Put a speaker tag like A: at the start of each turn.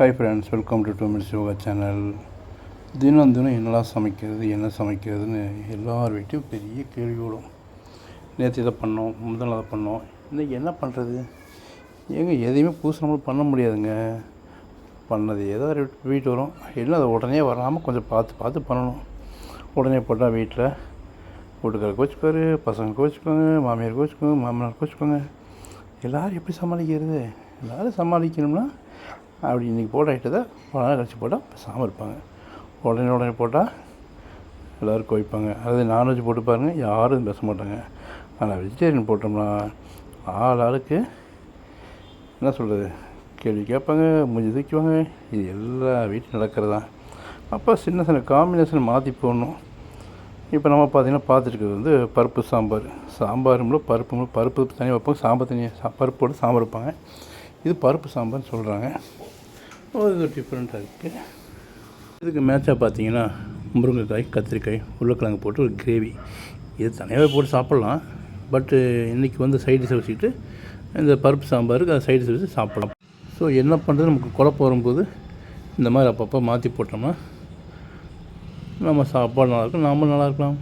A: Hi friends welcome to two minutes yoga channel தினம் தினம் என்னெல்லாம் சமைக்கிறது என்ன சமைக்கிறதுன்னு எல்லார் வீட்டையும் பெரிய கேள்வி விடும் நேற்று இதை பண்ணோம் முதல் அதை பண்ணோம். இன்றைக்கி என்ன பண்ணுறது ஏங்க எதையுமே புதுசு நம்மளும் பண்ண முடியாதுங்க. பண்ணது ஏதோ வீட்டு வரும். இல்லை அதை உடனே வராமல் கொஞ்சம் பார்த்து பார்த்து பண்ணணும். உடனே போட்டால் வீட்டில் வீட்டுக்கார கோச்சிப்பார் பசங்க கோச்சிக்கோங்க மாமியார் கோச்சிக்கோங்க மாமனார் கோச்சிக்கோங்க எல்லோரும் எப்படி சமாளிக்கிறது? எல்லோரும் சமாளிக்கணும்னா அப்படி இன்றைக்கி போட்ட ஐட்டத்தை பல நாள் கழிச்சு போட்டால் பேசாமல் இருப்பாங்க. உடனே உடனே போட்டால் எல்லோரும் குவிப்பாங்க. அதாவது நான்வெஜ் போட்டு பாருங்கள் யாரும் பேச மாட்டாங்க. ஆனால் வெஜிடேரியன் போட்டோம்னா ஆள் ஆளுக்கு என்ன சொல்கிறது கேள்வி கேட்பாங்க மூஞ்சி தூக்குவாங்க. இது எல்லா வீட்டிலும் நடக்கிறது தான். அப்போ சின்ன சின்ன காம்பினேஷன் மாற்றி போடணும். இப்போ நம்ம பார்த்திங்கன்னா பார்த்துருக்கிறது வந்து பருப்பு சாம்பார். சாம்பாரும்ல பருப்பு பருப்பு தனியாக வைப்பாங்க. சாம்பார் தனியாக பருப்போடு பருப்பு போட்டு சாம்பார் வைப்பாங்க. இது பருப்பு சாம்பார்னு சொல்கிறாங்க இது டிஃப்ரெண்ட்டாக இருக்குது இதுக்கு மேட்சாக பார்த்தீங்கன்னா முருங்கைக்காய் கத்திரிக்காய் உருளைக்கிழங்கு போட்டு ஒரு கிரேவி இது தனியாகவே போட்டு சாப்பிட்லாம். பட்டு இன்றைக்கி வந்து சைடு டிஷ் வச்சுக்கிட்டு இந்த பருப்பு சாம்பாருக்கு அதை சைடு டிஷ் வச்சு சாப்பிட்லாம். ஸோ என்ன பண்ணுறது நமக்கு குழப்பம் வரும்போது இந்த மாதிரி அப்பப்போ மாற்றி போட்டோம்னா நம்ம சாப்பாடு நல்லாயிருக்கும் நாமளும் நல்லா இருக்கலாம்.